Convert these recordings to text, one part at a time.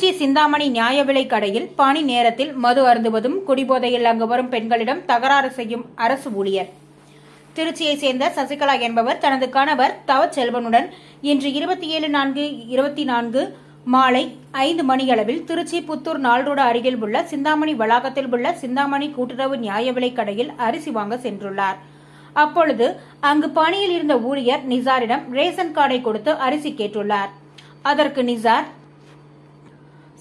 திருச்சி சிந்தாமணி நியாய விலை கடையில் பணி நேரத்தில் மது அருந்துவதும் குடிபோதையில் அங்கு வரும் பெண்களிடம் தகராறு செய்யும் அரசு ஊழியர். திருச்சியைச் சேர்ந்த சசிகலா என்பவர் தனது கணவர் தவச்செல்வனுடன் இன்று இருபத்தி ஏழு நான்கு இருபத்தி நான்கு மாலை ஐந்து மணியளவில் திருச்சி புத்தூர் நாள்ரோடு அருகில் உள்ள சிந்தாமணி வளாகத்தில் உள்ள சிந்தாமணி கூட்டுறவு நியாய விலை கடையில் அரிசி வாங்க சென்றுள்ளார். அப்பொழுது அங்கு பணியில் இருந்த ஊழியர் நிசாரிடம் ரேஷன் கார்டை கொடுத்து அரிசி கேட்டுள்ளார். அதற்கு நிசார்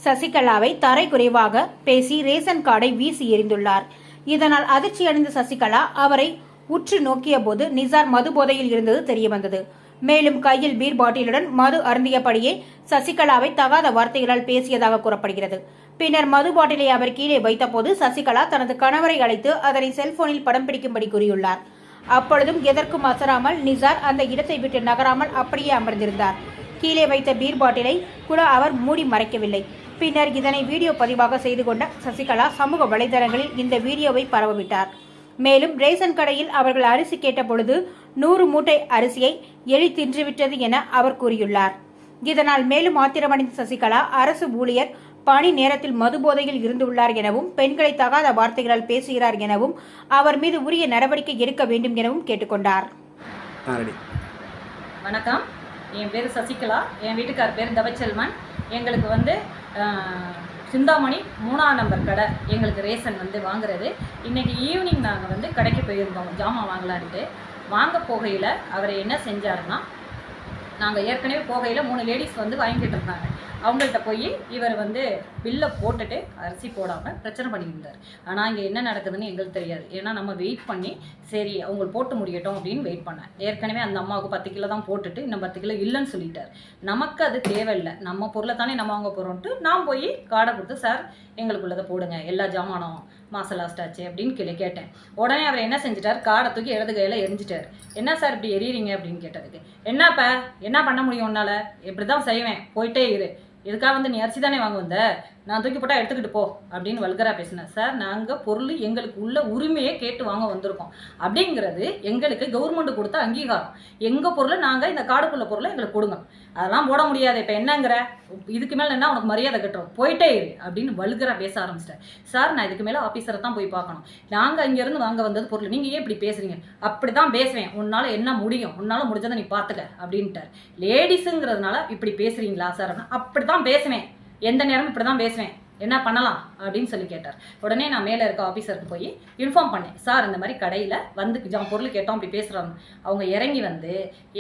சசிகலாவை தரை குறைவாக பேசி ரேஷன் கார்டை வீசி எறிந்துள்ளார். இதனால் அதிர்ச்சியடைந்த சசிகலா அவரை உற்று நோக்கிய போது நிசார் மது போதையில் இருந்தது தெரியவந்தது. மேலும் கையில் பீர் பாட்டிலுடன் மது அருந்தியபடியே சசிகலாவை தகாத வார்த்தைகளால் பேசியதாக கூறப்படுகிறது. பின்னர் மது பாட்டிலை அவர் கீழே வைத்தபோது சசிகலா தனது கணவரை அழைத்து அதனை செல்போனில் படம் பிடிக்கும்படி கூறியுள்ளார். அப்பொழுதும் எதற்கும் அசராமல் நிசார் அந்த இடத்தை விட்டு நகராமல் அப்படியே அமர்ந்திருந்தார். கீழே வைத்த பீர் பாட்டிலை கூட அவர் மூடி மறைக்கவில்லை. பின்னர் இதனை வீடியோ பதிவாக செய்து கொண்ட சசிகலா சமூக வலைதளங்களில் இந்த வீடியோவை பரவவிட்டார். மேலும் ரேஷன் கடையில் அவர்கள் அரிசி கேட்டபொழுது நூறு மூட்டை அரிசியை எலி தின்றுவிட்டது என அவர் கூறியுள்ளார். இதனால் மேலும் ஆத்திரமடைந்த சசிகலா அரசு ஊழியர் பணி நேரத்தில் மது போதையில் இருந்துள்ளார் எனவும் பெண்களை தகாத வார்த்தைகளால் பேசுகிறார் எனவும் அவர் மீது உரிய நடவடிக்கை எடுக்க வேண்டும் எனவும் கேட்டுக்கொண்டார். வணக்கம். என் பேர் சசிகலா. என் வீட்டுக்கார் பேர் தவச்செல்வன். எங்களுக்கு வந்து சிந்தாமணி மூணாம் நம்பர் கடை எங்களுக்கு ரேஷன் வந்து வாங்குறது. இன்றைக்கி ஈவினிங் நாங்கள் வந்து கடைக்கு போயிருந்தோம் ஜாமான் வாங்கலான்ட்டு. வாங்க போகையில் அவர் என்ன செஞ்சாருன்னா நாங்கள் ஏற்கனவே போகையில் மூணு லேடிஸ் வந்து வாங்கிட்டு இருந்தாங்க. அவங்கள்ட்ட போய் இவர் வந்து பில்லை போட்டுட்டு அரிசி போடாமல் பிரச்சனை பண்ணியிருந்தார் ஆனால் இங்கே என்ன நடக்குதுன்னு எங்களுக்கு தெரியாது. ஏன்னா நம்ம வெயிட் பண்ணி சரி அவங்க போட்டு முடியட்டும் அப்படின்னு வெயிட் பண்ணேன். ஏற்கனவே அந்த அம்மாவுக்கு பத்து கிலோ தான் போட்டுட்டு இன்னும் பத்து கிலோ இல்லைன்னு சொல்லிட்டார். நமக்கு அது தேவையில்லை. நம்ம பொருளை தானே நம்ம வாங்க போகிறோன்ட்டு நான் போய் கார்டை கொடுத்து சார் எங்களுக்குள்ளதை போடுங்க. எல்லா ஜாமானும் மாசம் லாஸ்ட் ஆச்சு அப்படின்னு கேள்வி கேட்டேன். உடனே அவர் என்ன செஞ்சிட்டார்? காடை தூக்கி இடது கையில் எரிஞ்சிட்டார். என்ன சார் இப்படி எரியறீங்க? அப்படின்னு கேட்டதுக்கு. என்னப்பா? என்ன பண்ண முடியும் உன்னால்? இப்படி தான் செய்வேன். போயிட்டே இரு. இதுக்காக வந்து நீ அரிசி தானே வாங்க வந்த நான் தூக்கி போட்டால் எடுத்துக்கிட்டு போ அப்படின்னு வல்கரா பேசினேன் சார் நாங்கள் பொருள் எங்களுக்கு உள்ள உரிமையை கேட்டு வாங்க வந்திருக்கோம். அப்படிங்கிறது எங்களுக்கு கவர்மெண்ட் கொடுத்த அங்கீகாரம். எங்கள் பொருளை நாங்கள் இந்த காடுக்குள்ள பொருளை எங்களுக்கு கொடுங்க. அதெல்லாம் போட முடியாது. இப்போ என்னங்கிற? இதுக்கு மேலே என்ன உனக்கு மரியாதை கட்டுறோம். போயிட்டே இரு அப்படின்னு வல்கரா பேச ஆரம்பிச்சிட்டேன் சார் நான் இதுக்கு மேலே ஆஃபீஸரை தான் போய் பார்க்கணும். நாங்கள் இங்கேருந்து வாங்க வந்தது பொருள். நீங்கள் ஏன் இப்படி பேசுறீங்க? அப்படி தான் பேசுவேன். உன்னால் என்ன முடியும்? உன்னால் முடிஞ்சதை நீ பார்த்துக்க அப்படின்ட்டார். லேடிஸுங்கிறதுனால இப்படி பேசுகிறீங்களா சார்? அப்படின்னா அப்படி தான் பேசுவேன். எந்த நேரமும் இப்படி தான் பேசுவேன். என்ன பண்ணலாம்? அப்படின்னு சொல்லி கேட்டார். உடனே நான் மேலே இருக்க ஆஃபீஸருக்கு போய் இன்ஃபார்ம் பண்ணேன் சார் இந்த மாதிரி கடையில் வந்து ஜாம் பொருள் கேட்டோம் அப்படி பேசுகிறாங்க அவங்க இறங்கி வந்து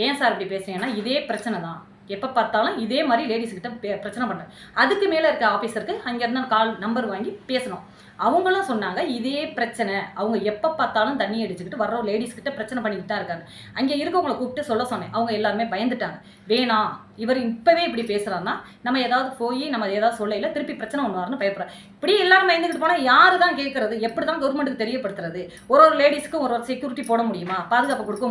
ஏன் சார் இப்படி பேசுறீங்கன்னா இதே பிரச்சனை தான் எப்போ பார்த்தாலும் இதே மாதிரி லேடிஸ் கிட்ட பே- பிரச்சனை பண்ணுறேன் அதுக்கு மேலே இருக்க ஆஃபீஸருக்கு அங்கேருந்து கால் நம்பர் வாங்கி பேசணும். அவங்களும் சொன்னாங்க இதே பிரச்சனை. அவங்க எப்போ பார்த்தாலும் தண்ணி அடிச்சுக்கிட்டு வர்ற லேடிஸ் கிட்ட பிரச்சனை பண்ணிக்கிட்டு தான் இருக்காங்க. அங்கே இருக்கவங்களை கூப்பிட்டு சொல்ல சொன்னேன். அவங்க எல்லாருமே பயந்துட்டாங்க. வேணாம். இவர் இப்போவே இப்படி பேசுகிறாருன்னா நம்ம ஏதாவது போய் நம்ம ஏதாவது சொல்லையில் திருப்பி பிரச்சனை ஒன்றுவாருன்னு பயப்படுறேன் இப்படி எல்லாரும் பயந்துக்கிட்டு போனால் யார் தான் கேட்கறது எப்படி தான் கவர்மெண்ட்டுக்கு தெரியப்படுத்துறது? ஒரு ஒரு லேடிஸ்க்கு ஒரு ஒரு செக்யூரிட்டி போட முடியுமா? பாதுகாப்பு கொடுக்க